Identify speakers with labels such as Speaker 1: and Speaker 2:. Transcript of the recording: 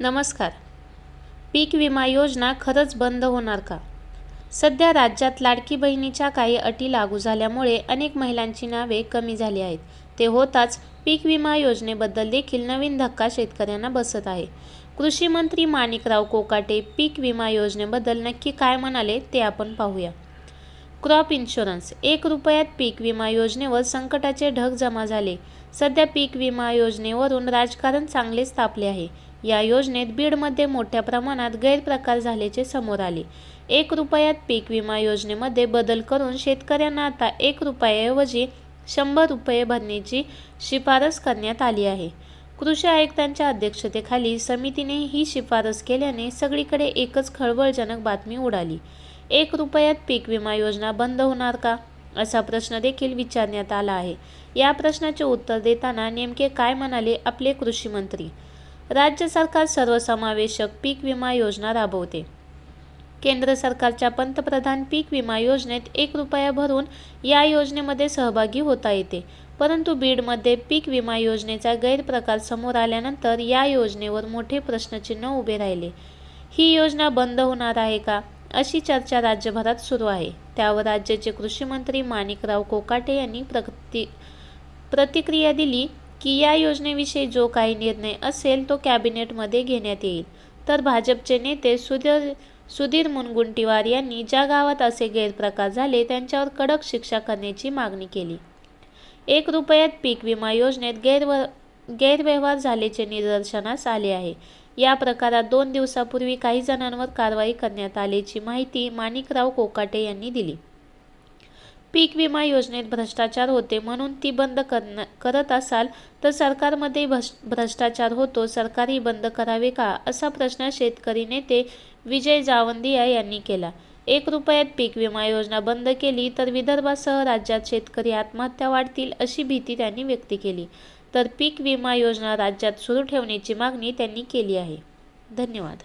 Speaker 1: नमस्कार. पीक विमा योजना खरंच बंद होणार का? सध्या राज्यात लाडकी बहिणीच्या काही अटी लागू झाल्यामुळे अनेक महिलांची नावे कमी झाली आहेत. ते होताच पीक विमा योजनेबद्दल देखील नवीन धक्का शेतकऱ्यांना बसत आहे. कृषी मंत्री माणिकराव कोकाटे पीक विमा योजनेबद्दल नक्की काय म्हणाले ते आपण पाहूया. क्रॉप इन्शुरन्स एक रुपयात पीक विमा योजनेवर संकटाचे ढग जमा झाले. सध्या पीक विमा योजनेवरून राजकारण चांगलेच तापले आहे. या योजनेत बीडमध्ये मोठ्या प्रमाणात गैरप्रकार झाल्याचे समोर आले. एक रुपयात पीक विमा योजनेमध्ये बदल करून शेतकऱ्यांना आता एक रुपयाऐवजी शंभर रुपये भरण्याची शिफारस करण्यात आली आहे. कृषी आयुक्तांच्या अध्यक्षतेखाली समितीने ही शिफारस केल्याने सगळीकडे एकच खळबळजनक बातमी उडाली. एक रुपयात पीक विमा योजना बंद होणार का? असा प्रश्न देखील विचारण्यात आला आहे. या प्रश्नाचे उत्तर देताना नेमके काय म्हणाले आपले कृषी मंत्री? राज्य सरकार सर्वसमावेशक पीक विमा योजना राबवते. केंद्र सरकारच्या पंतप्रधान पीक विमा योजनेत एक रुपया भरून या योजनेमध्ये सहभागी होता येते. परंतु बीडमध्ये पीक विमा योजनेचा गैरप्रकार समोर आल्यानंतर या योजनेवर मोठे प्रश्नचिन्ह उभे राहिले. ही योजना बंद होणार आहे का? अशी चर्चा राज्यभरात सुरू आहे. त्यावर राज्याचे कृषी मंत्री माणिकराव कोकाटे यांनी प्रति प्रतिक्रिया दिली. की या योजनेविषयी जो काही निर्णय असेल तो कॅबिनेटमध्ये घेण्यात येईल. तर भाजपचे नेते सुधीर सुधीर मुनगुंटीवार यांनी ज्या गावात असे गैरप्रकार झाले त्यांच्यावर कडक शिक्षा करण्याची मागणी केली. एक रुपयात पीक विमा योजनेत गैरव गैरव्यवहार झाल्याचे निदर्शनास आले आहे. या प्रकारात दोन दिवसापूर्वी काही जणांवर कारवाई करण्यात आल्याची माहिती माणिकराव कोकाटे यांनी दिली. पीक विमा योजनेत भ्रष्टाचार होते म्हणून ती बंद करणं करत असाल तर सरकारमध्ये भ्रष भ्रष्टाचार होतो सरकारही बंद करावे का? असा प्रश्न शेतकरी नेते विजय जावंदिया यांनी केला. एक रुपयात पीक विमा योजना बंद केली तर विदर्भासह राज्यात शेतकरी आत्महत्या वाढतील अशी भीती त्यांनी व्यक्त केली. तर पीक विमा योजना राज्यात सुरू ठेवण्याची मागणी त्यांनी केली आहे. धन्यवाद.